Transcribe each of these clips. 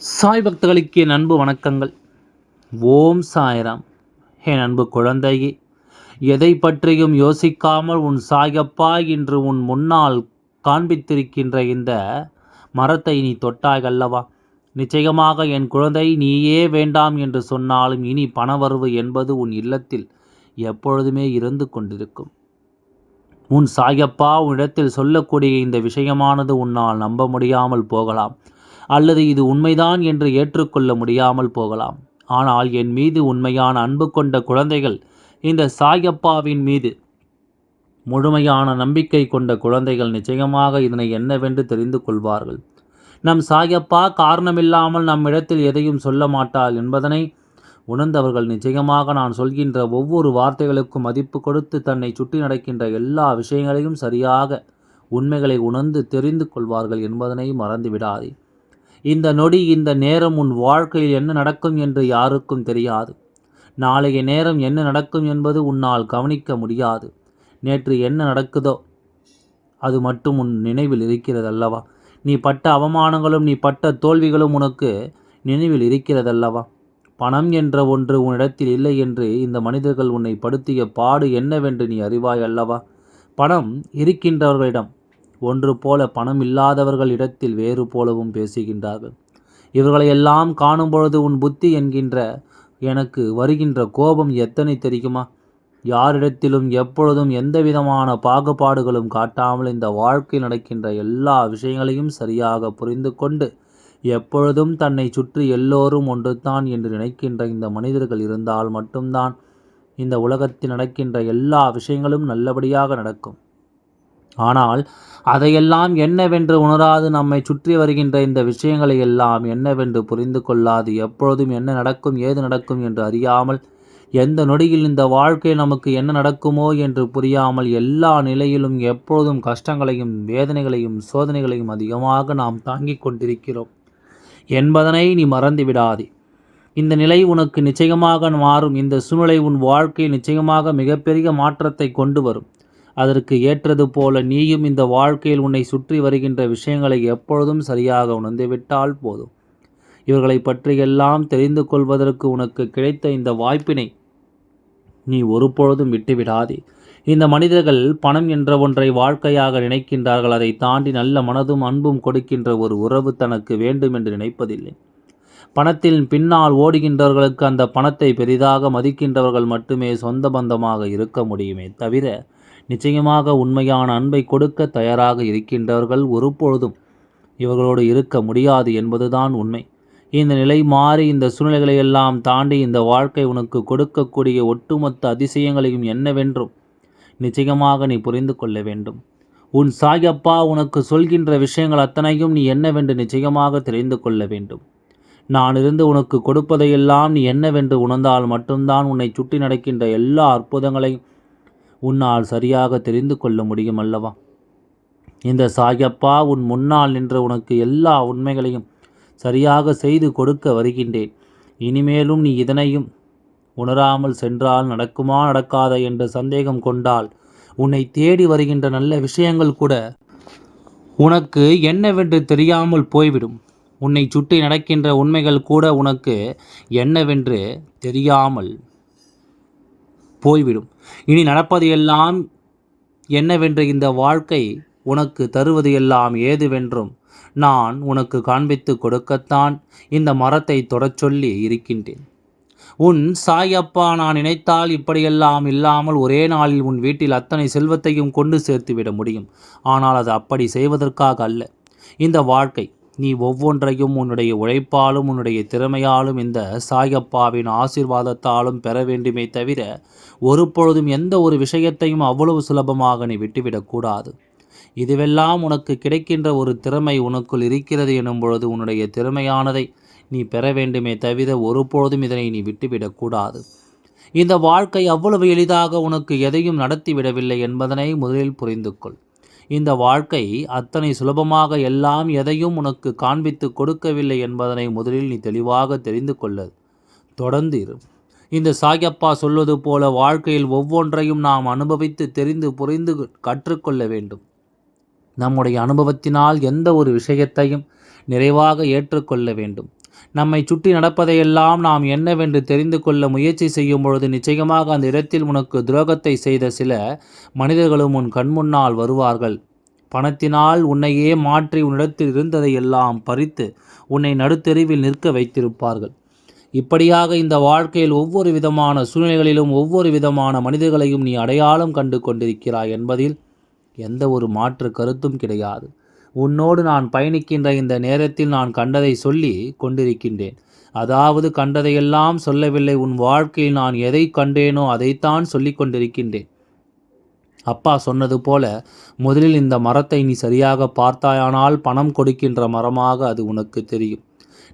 சாய் பக்தர்களுக்கு என் அன்பு வணக்கங்கள். ஓம் சாய்ராம். என் அன்பு குழந்தையே எதை பற்றியும் யோசிக்காமல் உன் சாயப்பா இன்று உன் முன்னால் காண்பித்திருக்கின்ற இந்த மரத்தை நீ தொட்டாய் அல்லவா நிச்சயமாக என் குழந்தை நீயே வேண்டாம் என்று சொன்னாலும் இனி பணவரவு என்பது உன் இல்லத்தில் எப்பொழுதுமே இருந்து கொண்டிருக்கும். உன் சாயப்பா உன்னிடத்தில் சொல்லக்கூடிய இந்த விஷயமானது உன்னால் நம்ப முடியாமல் போகலாம். அல்லது இது உண்மைதான் என்று ஏற்றுக்கொள்ள முடியாமல் போகலாம். ஆனால் என் மீது உண்மையான அன்பு கொண்ட குழந்தைகள் இந்த சாயப்பாவின் மீது முழுமையான நம்பிக்கை கொண்ட குழந்தைகள் நிச்சயமாக இதனை என்னவென்று தெரிந்து கொள்வார்கள். நம் சாயப்பா காரணமில்லாமல் நம்மிடத்தில் எதையும் சொல்ல மாட்டாள் என்பதனை உணர்ந்தவர்கள் நிச்சயமாக நான் சொல்கின்ற ஒவ்வொரு வார்த்தைகளுக்கும் மதிப்பு கொடுத்து தன்னை சுற்றி நடக்கின்ற எல்லா விஷயங்களையும் சரியாக உண்மைகளை உணர்ந்து தெரிந்து கொள்வார்கள் என்பதனை மறந்து விடாதே இந்த நொடி இந்த நேரம் உன் வாழ்க்கையில் என்ன நடக்கும் என்று யாருக்கும் தெரியாது. நாளைய நேரம் என்ன நடக்கும் என்பது உன்னால் கவனிக்க முடியாது. நேற்று என்ன நடக்குதோ அது மட்டும் உன் நினைவில் இருக்கிறது அல்லவா நீ பட்ட அவமானங்களும் நீ பட்ட தோல்விகளும் உனக்கு நினைவில் இருக்கிறதல்லவா? பணம் என்ற ஒன்று உன்னிடத்தில் இல்லை என்று இந்த மனிதர்கள் உன்னை படுத்திய பாடு என்னவென்று நீ அறிவாய் அல்லவா பணம் இருக்கின்றவர்களிடம் ஒன்று போல பணம் இல்லாதவர்கள் இடத்தில் வேறு போலவும் பேசுகின்றார்கள். இவர்களையெல்லாம் காணும் பொழுது உன் புத்தி என்கின்ற எனக்கு வருகின்ற கோபம் எத்தனை தெரியுமா? யாரிடத்திலும் எப்பொழுதும் எந்தவிதமான பாகுபாடுகளும் காட்டாமல் இந்த வாழ்க்கையில் நடக்கின்ற எல்லா விஷயங்களையும் சரியாக புரிந்து கொண்டு எப்பொழுதும் தன்னை சுற்றி எல்லோரும் ஒன்றுதான் என்று நினைக்கின்ற இந்த மனிதர்கள் இருந்தால் மட்டும்தான் இந்த உலகத்தில் நடக்கின்ற எல்லா விஷயங்களும் நல்லபடியாக நடக்கும். ஆனால் அதையெல்லாம் என்னவென்று உணராது நம்மை சுற்றி வருகின்ற இந்த விஷயங்களை எல்லாம் என்னவென்று புரிந்து கொள்ளாது. எப்பொழுதும் என்ன நடக்கும் ஏது நடக்கும் என்று அறியாமல் எந்த நொடியில் இந்த வாழ்க்கை நமக்கு என்ன நடக்குமோ என்று புரியாமல் எல்லா நிலையிலும் எப்பொழுதும் கஷ்டங்களையும் வேதனைகளையும் சோதனைகளையும் அதிகமாக நாம் தாங்கிக் கொண்டிருக்கிறோம். என்பதனை நீ மறந்து விடாதே. இந்த நிலை உனக்கு நிச்சயமாக மாறும். இந்த சூழ்நிலை உன் வாழ்க்கை நிச்சயமாக மிகப்பெரிய மாற்றத்தை கொண்டு வரும். அதற்கு ஏற்றது போல நீயும் இந்த வாழ்க்கையில் உன்னை சுற்றி வருகின்ற விஷயங்களை எப்பொழுதும் சரியாக உணர்ந்துவிட்டால் போதும். இவர்களை பற்றியெல்லாம் தெரிந்து கொள்வதற்கு உனக்கு கிடைத்த இந்த வாய்ப்பினை நீ ஒருபொழுதும் விட்டுவிடாதே. இந்த மனிதர்கள் பணம் என்ற ஒன்றை வாழ்க்கையாக நினைக்கின்றார்கள். அதை தாண்டி நல்ல மனதும் அன்பும் கொடுக்கின்ற ஒரு உறவு தனக்கு வேண்டும் என்று நினைப்பதில்லை. பணத்தில் பின்னால் ஓடுகின்றவர்களுக்கு அந்த பணத்தை பெரிதாக மதிக்கின்றவர்கள் மட்டுமே சொந்த பந்தமாக இருக்க முடியுமே தவிர நிச்சயமாக உண்மையான அன்பை கொடுக்க தயாராக இருக்கின்றவர்கள் ஒருபொழுதும் இவர்களோடு இருக்க முடியாது என்பதுதான் உண்மை. இந்த நிலை மாறி இந்த சூழ்நிலைகளை எல்லாம் தாண்டி இந்த வாழ்க்கை உனக்கு கொடுக்கக்கூடிய ஒட்டுமொத்த அதிசயங்களையும் என்னவென்றும் நிச்சயமாக நீ புரிந்து கொள்ள வேண்டும். உன் சாயப்பா உனக்கு சொல்கின்ற விஷயங்கள் அத்தனையும் நீ என்னவென்று நிச்சயமாக தெரிந்து கொள்ள வேண்டும். நான் இருந்து உனக்கு கொடுப்பதையெல்லாம் நீ என்னவென்று உணர்ந்தால் மட்டும்தான் உன்னை சுற்றி நடக்கின்ற எல்லா அற்புதங்களையும் உன்னால் சரியாக தெரிந்து கொள்ள முடியும் அல்லவா? இந்த சாயப்பா உன் முன்னால் நின்று உனக்கு எல்லா உண்மைகளையும் சரியாக செய்து கொடுக்க வருகின்றேன். இனிமேலும் நீ இதனையும் உணராமல் சென்றால் நடக்குமா நடக்காத என்ற சந்தேகம் கொண்டால் உன்னை தேடி வருகின்ற நல்ல விஷயங்கள் கூட உனக்கு என்னவென்று தெரியாமல் போய்விடும். உன்னை சுற்றி நடக்கின்ற உண்மைகள் கூட உனக்கு என்னவென்று தெரியாமல் போய்விடும். இனி நடப்பது எல்லாம் என்னவென்று இந்த வாழ்க்கை உனக்கு தருவது எல்லாம் ஏதுவென்றும் நான் உனக்கு காண்பித்து கொடுக்கத்தான் இந்த மரத்தை தொடச் சொல்லி இருக்கின்றேன். உன் சாயப்பா நான் நினைத்தால் இப்படியெல்லாம் இல்லாமல் ஒரே நாளில் உன் வீட்டில் அத்தனை செல்வத்தையும் கொண்டு சேர்த்துவிட முடியும். ஆனால் அது அப்படி செய்வதற்காக அல்ல. இந்த வாழ்க்கை நீ ஒவ்வொன்றையும் உன்னுடைய உழைப்பாலும் உன்னுடைய திறமையாலும் இந்த சாயப்பாவின் ஆசிர்வாதத்தாலும் பெற வேண்டுமே தவிர ஒரு பொழுதும் எந்த ஒரு விஷயத்தையும் அவ்வளவு சுலபமாக நீ விட்டுவிடக்கூடாது இதுவெல்லாம் உனக்கு கிடைக்கின்ற ஒரு திறமை உனக்குள் இருக்கிறது எனும் பொழுது உன்னுடைய திறமையானதை நீ பெற வேண்டுமே தவிர ஒருபொழுதும் இதனை நீ விட்டுவிடக்கூடாது இந்த வாழ்க்கை அவ்வளவு எளிதாக உனக்கு எதையும் நடத்திவிடவில்லை என்பதனை முதலில் புரிந்து கொள் இந்த வாழ்க்கை அத்தனை சுலபமாக எல்லாம் எதையும் உனக்கு காண்பித்து கொடுக்கவில்லை என்பதனை முதலில் நீ தெளிவாக தெரிந்து கொள்ள. தொடர்ந்து இந்த சாயப்பா சொல்வது போல வாழ்க்கையில் ஒவ்வொன்றையும் நாம் அனுபவித்து தெரிந்து புரிந்து கற்றுக்கொள்ள வேண்டும். நம்முடைய அனுபவத்தினால் எந்த ஒரு விஷயத்தையும் நிறைவாக ஏற்றுக்கொள்ள வேண்டும். நம்மை சுற்றி நடப்பதையெல்லாம் நாம் என்னவென்று தெரிந்து கொள்ள முயற்சி செய்யும் பொழுது நிச்சயமாக அந்த இடத்தில் உனக்கு துரோகத்தை செய்த சில மனிதர்களும் உன் கண்முன்னால் வருவார்கள். பணத்தினால் உன்னையே மாற்றி உன்னிடத்தில் இருந்ததை எல்லாம் பறித்து உன்னை நடுத்தெருவில் நிற்க வைத்திருப்பார்கள். இப்படியாக இந்த வாழ்க்கையில் ஒவ்வொரு விதமான சூழ்நிலைகளிலும் ஒவ்வொரு விதமான மனிதர்களையும் நீ அடையாளம் கண்டு கொண்டிருக்கிறாய் என்பதில் எந்த ஒரு மாற்று கருத்தும் கிடையாது. உன்னோடு நான் பயணிக்கின்ற இந்த நேரத்தில் நான் கண்டதை சொல்லி கொண்டிருக்கின்றேன். அதாவது கண்டதையெல்லாம் சொல்லவில்லை. உன் வாழ்க்கையில் நான் எதை கண்டேனோ அதைத்தான் சொல்லி கொண்டிருக்கின்றேன். அப்பா சொன்னது போல முதலில் இந்த மரத்தை நீ சரியாக பார்த்தாயானால் பணம் கொடுக்கின்ற மரமாக அது உனக்கு தெரியும்.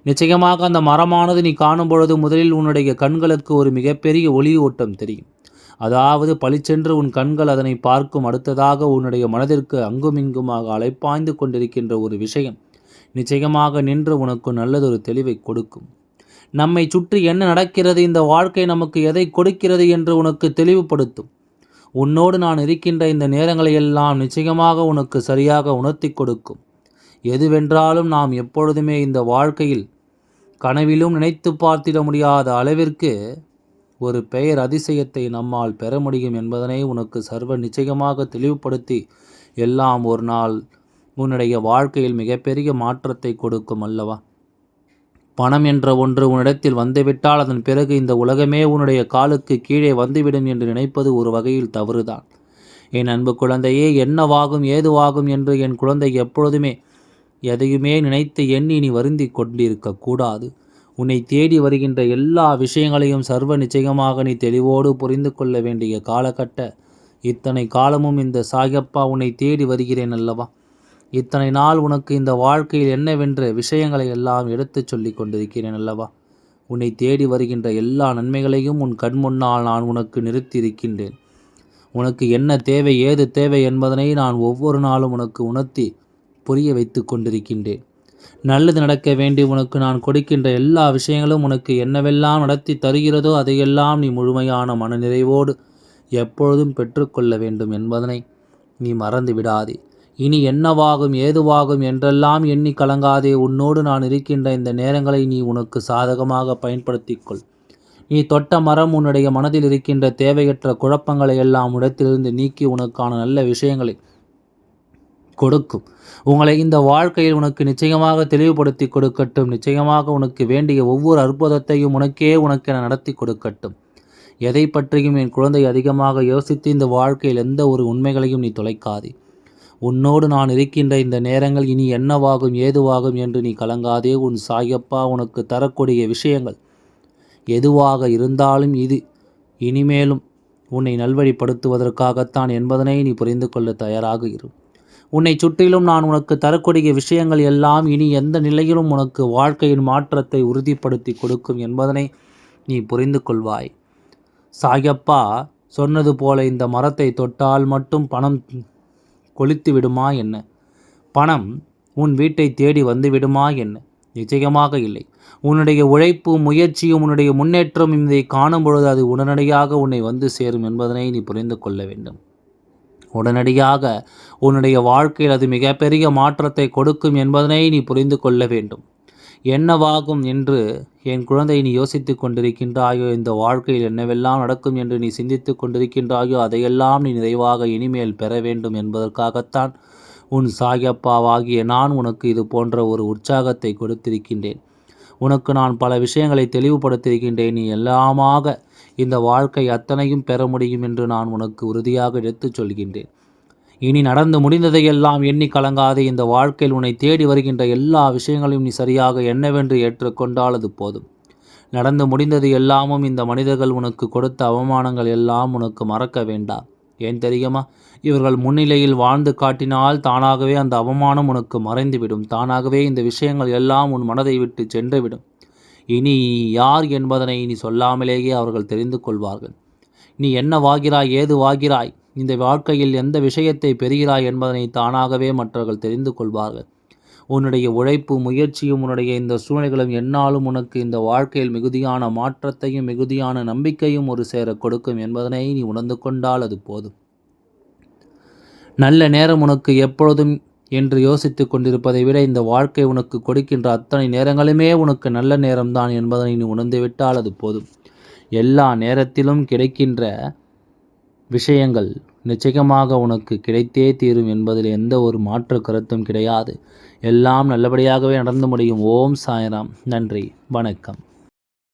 நிச்சயமாக அந்த மரமானது நீ காணும் பொழுது முதலில் உன்னுடைய கண்களுக்கு ஒரு மிகப்பெரிய ஒளி ஓட்டம் தெரியும். அதாவது பளிச்சென்று உன் கண்கள் அதனை பார்க்கும் அடுத்ததாக உன்னுடைய மனதிற்கு அங்குமிங்குமாக அலைப்பாய்ந்து கொண்டிருக்கின்ற ஒரு விஷயம். நிச்சயமாக நின்று உனக்கு நல்லதொரு தெளிவை கொடுக்கும். நம்மை சுற்றி என்ன நடக்கிறது? இந்த வாழ்க்கை நமக்கு எதை கொடுக்கிறது என்று உனக்கு தெளிவுபடுத்தும். உன்னோடு நான் இருக்கின்ற இந்த நேரங்களை எல்லாம் நிச்சயமாக உனக்கு சரியாக உணர்த்தி கொடுக்கும். எதுவென்றாலும் நாம் எப்பொழுதுமே இந்த வாழ்க்கையில் கனவிலும் நினைத்து பார்த்திட முடியாத அளவிற்கு ஒரு பெயர் அதிசயத்தை நம்மால் பெற முடியும் என்பதனை உனக்கு சர்வ நிச்சயமாக தெளிவுபடுத்தி எல்லாம் ஒரு நாள் உன்னுடைய வாழ்க்கையில் மிகப்பெரிய மாற்றத்தை கொடுக்கும் அல்லவா? பணம் என்ற ஒன்று உன்னிடத்தில் வந்துவிட்டால் அதன் பிறகு இந்த உலகமே உன்னுடைய காலுக்கு கீழே வந்துவிடும் என்று நினைப்பது ஒரு வகையில் தவறுதான். என் அன்பு குழந்தையே என்னவாகும் ஏதுவாகும் என்று என் குழந்தை எப்பொழுதுமே எதையுமே நினைத்து எண்ணி நீ வருந்தி கொண்டிருக்கக்கூடாது உன்னை தேடி வருகின்ற எல்லா விஷயங்களையும் சர்வ நிச்சயமாக நீ தெளிவோடு புரிந்து கொள்ள வேண்டிய காலகட்ட இத்தனை காலமும் இந்த சாயப்பா உன்னை தேடி வருகிறேன் அல்லவா? இத்தனை நாள் உனக்கு இந்த வாழ்க்கையில் என்னவென்ற விஷயங்களை எல்லாம் எடுத்துச் சொல்லி கொண்டிருக்கிறேன் அல்லவா? உன்னை தேடி வருகின்ற எல்லா நன்மைகளையும் உன் கண் முன்னால் நான் உனக்கு நிறுத்தியிருக்கின்றேன். உனக்கு என்ன தேவை ஏது தேவை என்பதனை நான் ஒவ்வொரு நாளும் உனக்கு உணர்த்தி புரிய வைத்து கொண்டிருக்கின்றேன். நல்லது நடக்க வேண்டி உனக்கு நான் கொடுக்கின்ற எல்லா விஷயங்களும் உனக்கு என்னவெல்லாம் நடத்தி தருகிறதோ அதையெல்லாம் நீ முழுமையான மனநிறைவோடு எப்பொழுதும் பெற்றுக்கொள்ள வேண்டும் என்பதனை நீ மறந்து விடாதே. இனி என்னவாகும் ஏதுவாகும் என்றெல்லாம் எண்ணி கலங்காதே. உன்னோடு நான் இருக்கின்ற இந்த நேரங்களை நீ உனக்கு சாதகமாக பயன்படுத்திக்கொள். நீ தொட்ட மரம் உன்னுடைய மனதில் இருக்கின்ற தேவையற்ற குழப்பங்களை எல்லாம் இடத்திலிருந்து நீக்கி உனக்கான நல்ல விஷயங்களை கொடுக்கும். உங்களை இந்த வாழ்க்கையில் உனக்கு நிச்சயமாக தெளிவுபடுத்தி கொடுக்கட்டும். நிச்சயமாக உனக்கு வேண்டிய ஒவ்வொரு அற்புதத்தையும் உனக்கே உனக்கென நடத்தி கொடுக்கட்டும். எதை பற்றியும் என் குழந்தை அதிகமாக யோசித்து இந்த வாழ்க்கையில் எந்த ஒரு உண்மைகளையும் நீ தொலைக்காதே. உன்னோடு நான் இருக்கின்ற இந்த நேரங்கள் இனி என்னவாகும் ஏதுவாகும் என்று நீ கலங்காதே. உன் சாயப்பா உனக்கு தரக்கூடிய விஷயங்கள் எதுவாக இருந்தாலும் இது இனிமேலும் உன்னை நல்வழிப்படுத்துவதற்காகத்தான் என்பதனை நீ புரிந்து கொள்ள தயாராக இரு. உன்னை சுற்றிலும் நான் உனக்கு தரக்கூடிய விஷயங்கள் எல்லாம் இனி எந்த நிலையிலும் உனக்கு வாழ்க்கையின் மாற்றத்தை உறுதிப்படுத்தி கொடுக்கும் என்பதனை நீ புரிந்து கொள்வாய். சாயப்பா சொன்னது போல இந்த மரத்தை தொட்டால் மட்டும் பணம் கொளித்து விடுமா என்ன? பணம் உன் வீட்டை தேடி வந்து விடுமா என்ன? நிச்சயமாக இல்லை. உன்னுடைய உழைப்பும் முயற்சியும் உன்னுடைய முன்னேற்றம் இதை காணும் பொழுது அது உடனடியாக உன்னை வந்து சேரும் என்பதனை நீ புரிந்து கொள்ள வேண்டும். உடனடியாக உன்னுடைய வாழ்க்கையில் அது மிகப்பெரிய மாற்றத்தை கொடுக்கும் என்பதனை நீ புரிந்து கொள்ள வேண்டும். என்னவாகும் என்று என் குழந்தை நீ யோசித்து கொண்டிருக்கின்றாயோ? இந்த வாழ்க்கையில் என்னவெல்லாம் நடக்கும் என்று நீ சிந்தித்து கொண்டிருக்கின்றாயோ? அதையெல்லாம் நீ நிறைவாக இனிமேல் பெற வேண்டும் என்பதற்காகத்தான் உன் சாயப்பாவாகிய நான் உனக்கு இது போன்ற ஒரு உற்சாகத்தை கொடுத்திருக்கின்றேன். உனக்கு நான் பல விஷயங்களை தெளிவுபடுத்தியிருக்கின்றேன். நீ எல்லாமாக இந்த வாழ்க்கை அத்தனையும் பெற முடியும் என்று நான் உனக்கு உறுதியாக எடுத்துச் சொல்கின்றேன். இனி நடந்து முடிந்ததையெல்லாம் எண்ணி கலங்காதே. இந்த வாழ்க்கையில் உன்னை தேடி வருகின்ற எல்லா விஷயங்களையும் நீ சரியாக என்னவென்று ஏற்றுக்கொண்டால் அது போதும். நடந்து முடிந்தது எல்லாமும் இந்த மனிதர்கள் உனக்கு கொடுத்த அவமானங்கள் எல்லாம் உனக்கு மறக்க வேண்டாம். ஏன் தெரியுமா? இவர்கள் முன்னிலையில் வாழ்ந்து காட்டினால் தானாகவே அந்த அவமானம் உனக்கு மறைந்துவிடும். தானாகவே இந்த விஷயங்கள் எல்லாம் உன் மனதை விட்டு சென்றுவிடும். இனி யார் என்பதனை நீ சொல்லாமலேயே அவர்கள் தெரிந்து கொள்வார்கள். நீ என்ன வாகிறாய் ஏது வாகிறாய்? இந்த வாழ்க்கையில் எந்த விஷயத்தை பெறுகிறாய் என்பதனை தானாகவே மற்றவர்கள் தெரிந்து கொள்வார்கள். உன்னுடைய உழைப்பு முயற்சியும் உன்னுடைய இந்த சூழ்நிலைகளும் என்னாலும் உனக்கு இந்த வாழ்க்கையில் மிகுதியான மாற்றத்தையும் மிகுதியான நம்பிக்கையும் ஒரு சேர கொடுக்கும் என்பதனை நீ உணர்ந்து கொண்டால் அது போதும். நல்ல நேரம் உனக்கு எப்பொழுதும் என்று யோசித்து கொண்டிருப்பதை விட இந்த வாழ்க்கை உனக்கு கொடுக்கின்ற அத்தனை நேரங்களுமே உனக்கு நல்ல நேரம்தான் என்பதனை நீ உணர்ந்துவிட்டால் அது போதும். எல்லா நேரத்திலும் கிடைக்கின்ற விஷயங்கள் நிச்சயமாக உனக்கு கிடைத்தே தீரும் என்பதில் எந்த ஒரு மாற்று கருத்தும் கிடையாது. எல்லாம் நல்லபடியாகவே நடந்து முடியும். ஓம் சாய்ராம். நன்றி. வணக்கம்.